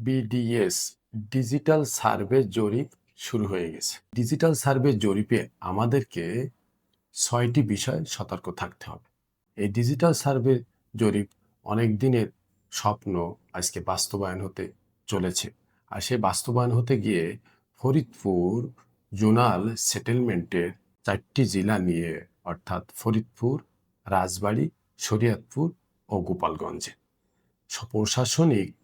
BDS digital survey জরিপ শুরু হয়ে গেছে। ডিজিটাল সার্ভে জরিপে আমাদেরকে ছয়টি বিষয় সতর্ক থাকতে হবে। এই ডিজিটাল সার্ভে জরিপ অনেক দিনের স্বপ্ন আজকে বাস্তবায়ন হতে চলেছে। আর সে বাস্তবায়ন হতে গিয়ে ফরিদপুর জোনাল সেটেলমেন্টের চারটি জেলা নিয়ে, অর্থাৎ ফরিদপুর, রাজবাড়ী, শরীয়তপুর ও গোপালগঞ্জে। প্রশাসনিক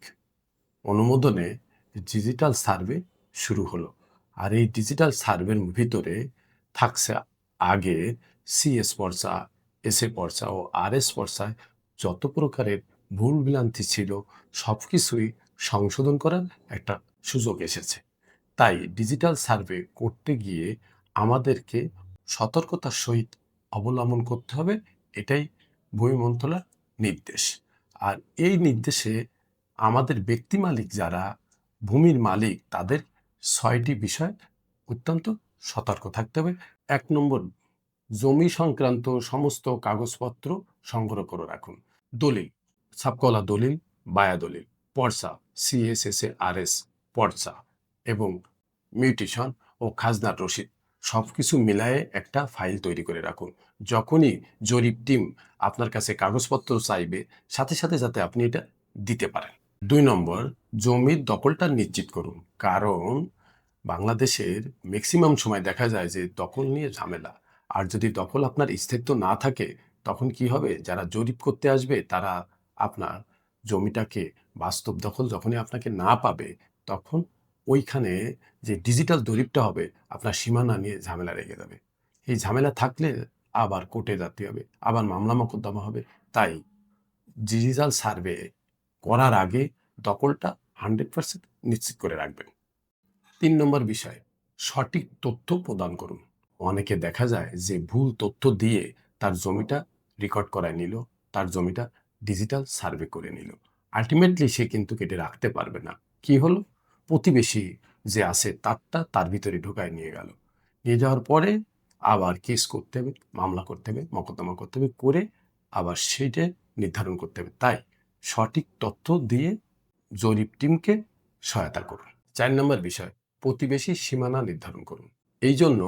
অনুমোদনে ডিজিটাল সার্ভে শুরু হলো। আর এই ডিজিটাল সার্ভের ভিতরে থাকছে আগে সিএস পর্চা এসএ পর্চা ও আর এস পর্চায় যত প্রকারের ভুল ভ্রান্তি ছিল সব কিছুই সংশোধন করার একটা সুযোগ এসেছে। তাই ডিজিটাল সার্ভে করতে গিয়ে আমাদেরকে সতর্কতার সহিত অবলম্বন করতে হবে, এটাই ভূমি মন্ত্রণালয়ের নির্দেশ। আর এই নির্দেশে আমাদের ব্যক্তি মালিক যারা, ভূমির মালিক, তাদের ছয়টি বিষয় অত্যন্ত সতর্ক থাকতে হবে। এক নম্বর, জমি সংক্রান্ত সমস্ত কাগজপত্র সংগ্রহ করে রাখুন। দলিল সাবকলা দলিল, বায়া দলিল, পর্চা সিএসএসএ আরএস পর্চা এবং মিউটেশন ও খাজনার রসিদ সব কিছু মিলায়ে একটা ফাইল তৈরি করে রাখুন। যখনই জরিপ টিম আপনার কাছে কাগজপত্র চাইবে, সাথে সাথে যাতে আপনি এটা দিতে পারেন। দুই নম্বর, জমির দখলটা নিশ্চিত করুন। কারণ বাংলাদেশের ম্যাক্সিমাম সময় দেখা যায় যে দখল নিয়ে ঝামেলা। আর যদি দখল আপনার স্থায়িত্ব না থাকে, তখন কি হবে? যারা জরিপ করতে আসবে, তারা আপনার জমিটাকে বাস্তব দখল যখনই আপনাকে না পাবে, তখন ওইখানে যে ডিজিটাল জরিপটা হবে, আপনার সীমানা নিয়ে ঝামেলা রেগে যাবে। এই ঝামেলা থাকলে আবার কোর্টে যেতে হবে, আবার মামলা মোকদ্দমা হবে। তাই ডিজিটাল সার্ভে করার আগে দখলটা হান্ড্রেড পার্সেন্ট নিশ্চিত করে রাখবেন। তিন নম্বর বিষয়, সঠিক তথ্য প্রদান করুন। অনেকে দেখা যায় যে ভুল তথ্য দিয়ে তার জমিটা রেকর্ড করায় নিল, তার জমিটা ডিজিটাল সার্ভে করে নিল। আলটিমেটলি সে কিন্তু কেটে রাখতে পারবে না। কি হলো? প্রতিবেশী যে আছে তারটা তার ভিতরে ঢুকায় নিয়ে গেল। নিয়ে যাওয়ার পরে আবার কেস করতে হবে, মামলা করতে হবে, মকদ্দমা করতে হবে, করে আবার সেইটা নির্ধারণ করতে হবে। তাই সঠিক তথ্য দিয়ে জরিপ টিমকে সহায়তা করুন। চার নম্বর বিষয়, প্রতিবেশী সীমানা নির্ধারণ করুন। এই জন্য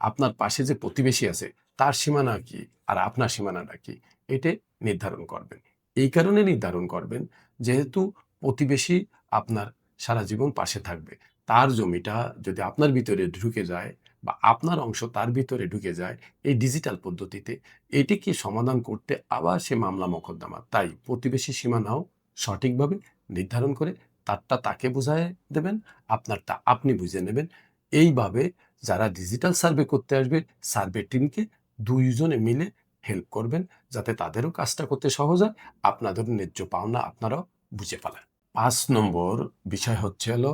আপনার পাশে যে প্রতিবেশী আছে, তার সীমানা কি আর আপনার সীমানাটা কি, এটা নির্ধারণ করবেন। এই কারণে নির্ধারণ করবেন যেহেতু প্রতিবেশী আপনার সারা জীবন পাশে থাকবে। তার জমিটা যদি আপনার ভিতরে ঢুকে যায় বা আপনার অংশ তার ভিতরে ঢুকে যায় এই ডিজিটাল পদ্ধতিতে, এটিকে সমাধান করতে আবার সে মামলা মোকদ্দমা। তাই প্রতিবেশী সীমানাও সঠিকভাবে নির্ধারণ করে তারটা তাকে বুঝায় দেবেন, আপনারটা আপনি বুঝে নেবেন। এইভাবে যারা ডিজিটাল সার্ভে করতে আসবে সার্ভে টিমকে দুইজনে মিলে হেল্প করবেন যাতে তাদেরও কাজটা করতে সহজ হয় আপনাদের ন্যায্য পাওনা আপনারাও বুঝে ফেলেন। পাঁচ নম্বর বিষয় হচ্ছে হলো,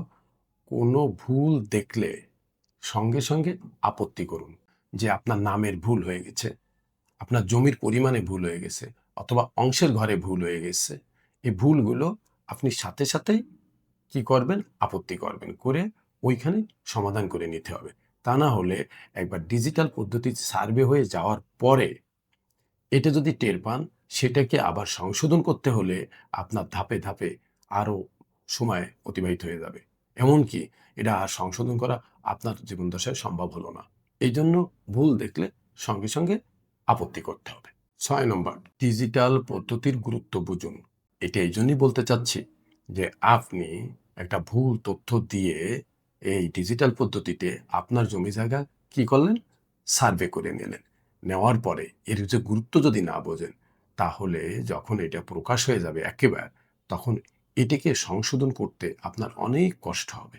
কোনো ভুল দেখলে সঙ্গে সঙ্গে আপত্তি করুন যে আপনার নামের ভুল হয়ে গেছে, আপনার জমির পরিমাণে ভুল হয়ে গেছে অথবা অংশের ঘরে ভুল হয়ে গেছে। এই ভুলগুলো আপনি সাথে সাথেই কি করবেন? আপত্তি করবেন। করে ওইখানে সমাধান করে নিতে হবে। তা না হলে একবার ডিজিটাল পদ্ধতি সার্ভে হয়ে যাওয়ার পরে এটা যদি টের পান, সেটাকে আবার সংশোধন করতে হলে আপনার ধাপে ধাপে আরও সময় অতিবাহিত হয়ে যাবে। এমনকি এটা আর সংশোধন করা আপনার জীবনদশায় সম্ভব হলো না। এই জন্য ভুল দেখলে সঙ্গে সঙ্গে আপত্তি করতে হবে। ছয় নম্বর, ডিজিটাল পদ্ধতির গুরুত্ব বুঝুন। এটা এই জন্যই বলতে চাচ্ছি যে আপনি একটা ভুল তথ্য দিয়ে এই ডিজিটাল পদ্ধতিতে আপনার জমি জায়গা কি করলেন? সার্ভে করে নিলেন। নেওয়ার পরে এর যে গুরুত্ব যদি না বোঝেন, তাহলে যখন এটা প্রকাশ হয়ে যাবে একেবারে, তখন এটাকে সংশোধন করতে আপনার অনেক কষ্ট হবে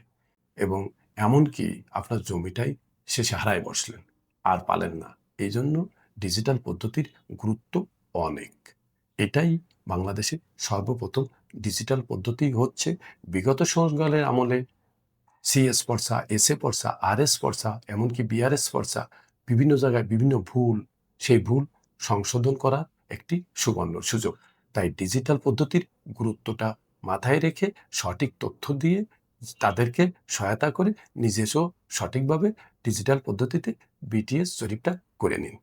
এবং এমনকি আপনার জমিটাই শেষে হারায় বসলেন। আর পালেন না। এই জন্য ডিজিটাল পদ্ধতির গুরুত্ব অনেক। এটাই বাংলাদেশে সর্বপ্রথম ডিজিটাল পদ্ধতি হচ্ছে বিগত সরকারের আমলে সিএস পর্সা, এসএ পর্সা আর এস পর্সা, এমনকি বিআরএস পর্সা বিভিন্ন জায়গায় বিভিন্ন ভুল, সেই ভুল সংশোধন করার একটি সুবর্ণ সুযোগ। তাই ডিজিটাল পদ্ধতির গুরুত্বটা মাথায় রেখে সঠিক তথ্য দিয়ে তাদেরকে সহায়তা করে নিজেও সঠিকভাবে ডিজিটাল পদ্ধতিতে বিটিএস জরিপটা করে নিন।